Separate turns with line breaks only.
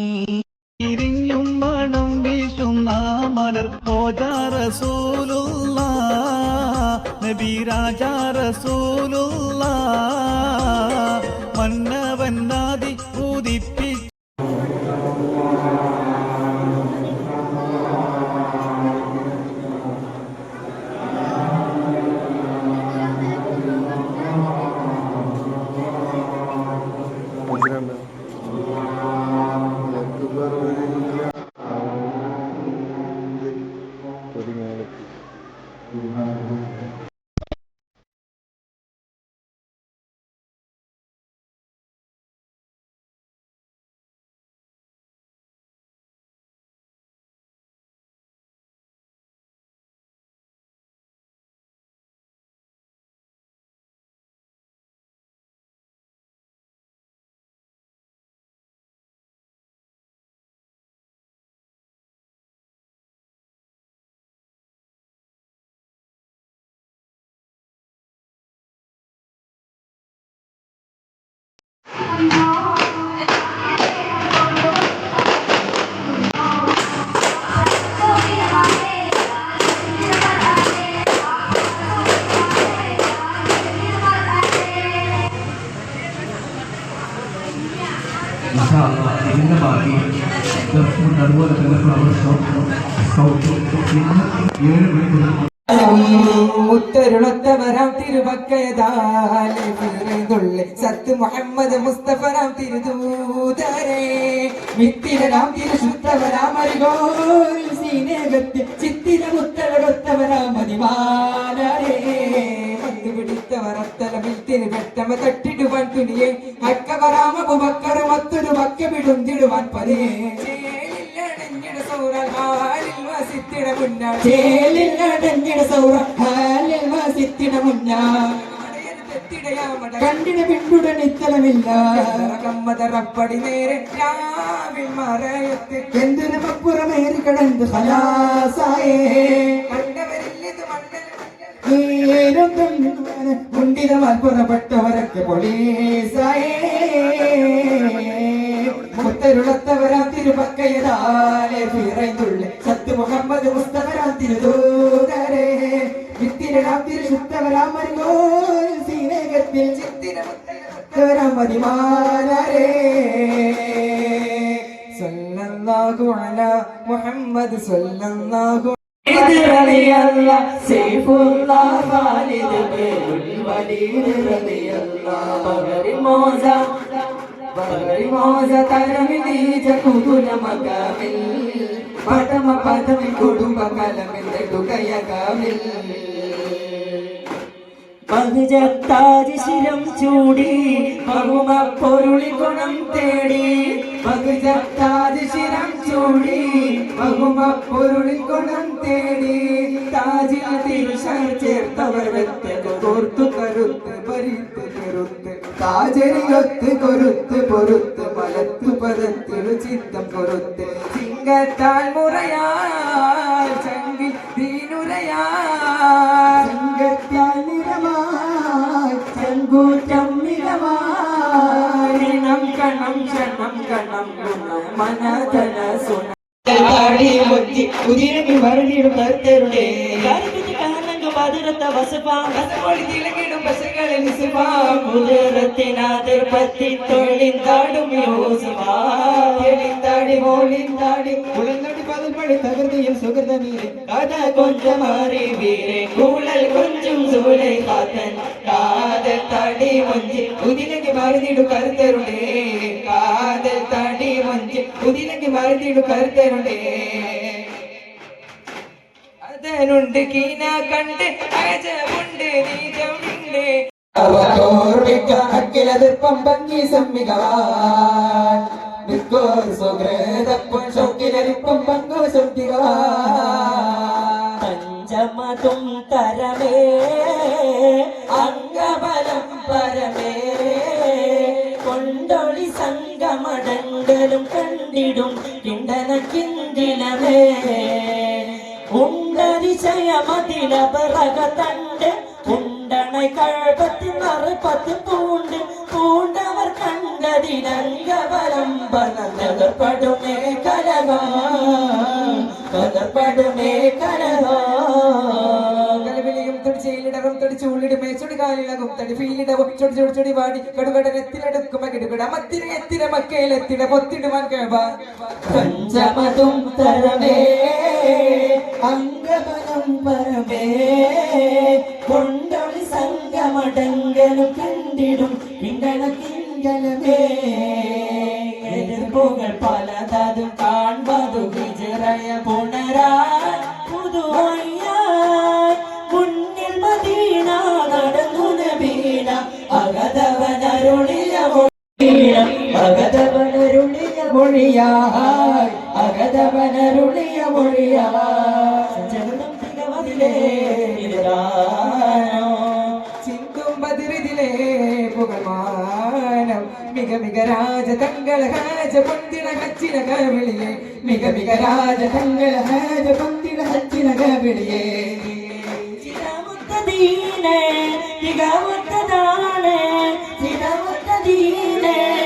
и Gracias. இந்த பாக்கி நடுவில் சௌ சௌ ஏழு மணி
മുത്തരുളത്തവരാം തിരുവക്കയതാലെ സത്ത് മുഹമ്മദ് മുസ്തഫറാം തിരുദൂതരെ. മിത്തിരാം തിരുശുദ്ധവരാം അരികോൽ സീനേകത്തിൽ ചിത്തിര മുത്തരൊത്തവരാം മതിമാനരേ മത്ത് പിടിത്തവർ അത്തലമിൽ തിരുവെട്ടമ തട്ടിടുവാൻ തുണിയെ അക്കവരാമ ബുബക്കർ മത്തൊരു വക്ക വിടുന്നിടുവാൻ പതിയെ. ചേലില്ലടഞ്ഞിട സൗറ ഹാലിൽ വസിത്തിട മുന്നാ ചേലില്ലടഞ്ഞിട സൗറൽ ഹാലിൽ വസിത്തിട മുന്നാ കണ്ടിന് പിന്തുടൻ ഇത്തലമില്ല കമ്മതറപ്പടി നേരെ രാവിൽ മറയത്ത്. ഹലാസായേ കണ്ടവരില്ലത് മണ്ഡലം മുണ്ടിതമാൽ പുറപ്പെട്ടവരൊക്കെ പോലീസായേ. മുത്തരുളത്തവരാ கையதாலே பிறைந்துள்ள சத்து முகம்மது முஸ்தபராம் திருதூதரே வித்திரடாம் திரு சுத்தவராம் அறிவோல் சீனகத்தில் சித்திர முத்தவராம் மதிமானரே சொல்லல்லாகு அலா முகம்மது சொல்லல்லாகு മോസ പരിമോച തരമി ചൂടി പകുമ പൊരുളി ഗുണം തേടി. പകുജത്താതിശിരം ചൂടി പകുമ പൊരുളി ഗുണം തേടി. താജിൽ തിരുശാൽ ചേർത്തവർ വ്യക്തകോർത്തു காஜரிகொத்து கொருத்து பொறுத்து மலத்து பதத்திரு சித்தம் பொறுத்து. சிங்கத்தால் முறையால் சங்கி தீனுரையார். சிங்கத்தால் நிறமாய் செங்கூட்டம் நிறமாய். நம் கணம் கணம் கணம் மனதன சொன்ன உதிரமி மருந்திடும் கருத்தருடைய கருத்துக்கு கண்ணங்க மதுரத்தை வசப்பாங்க பசுகளின் சிவா குதிரத்தினாதர் பத்தி தொழிந்தாடும் யோசிவா. தெளிந்தாடி மோளிந்தாடி உழந்தடி பதில் படி தகுதியில் சுகர்த நீரே. கதை கொஞ்சம் மாறி வீரே கூழல் கொஞ்சம் சூளை காத்தன். காதல் தடி மஞ்சி. உதிலங்கி மருதிடு கருத்தருளே. காதல் தடி மஞ்சி. உதிலங்கி மருதிடு கருத்தருளே. അതനുണ്ട് കീന കണ്ട് അജമുണ്ട് നീജമുണ്ട് അക്കിലതിപ്പം ഭംഗി സമ്മികവാൻ. നിക്കോർ സുഗ്രതപ്പം ശോക്കിലരിപ്പം പങ്കു ശുദ്ധികവാൻ പഞ്ചമതും തരമേ അംഗബലം പരമേ. കൊണ്ടൊളി സംഗമടങ്കലും കണ്ടിടും കിണ്ടന കിന്തിലമേ ഉണ്ടരിശയമതിലപറക തണ്ട് ഉണ്ടണை കഴപത്തി മറുപത്ത് പൂണ്ട്
പൂണ്ടവർ കണ്ടതിനങ്കവലം പണതർപ്പെടുമേ കലഹോ കലർപ്പെടുമേ കലഹോ
കലവിളിയും
പലതതും കാൺപതു വിജയ പുണരാൻ അകതവനരുളിയ അകതവനരുളിയ മൊഴിയായി അകതവനരുളിയ മൊഴിയായി ജഗതം തികവതിലേ
ചിന്തും ബദിരിതിലേ പുകമാനം മിക മിക രാജ തങ്കള ഹാജ പൊന്തിട ഹച്ചിന കവിളിയേ. മിക മിക രാജ തങ്കള ഹാജ പൊന്തിട ഹച്ചിന കവിളിയേ.
ചിരമുത്തദീനെ തികമുത്തതാണ്. なもったりね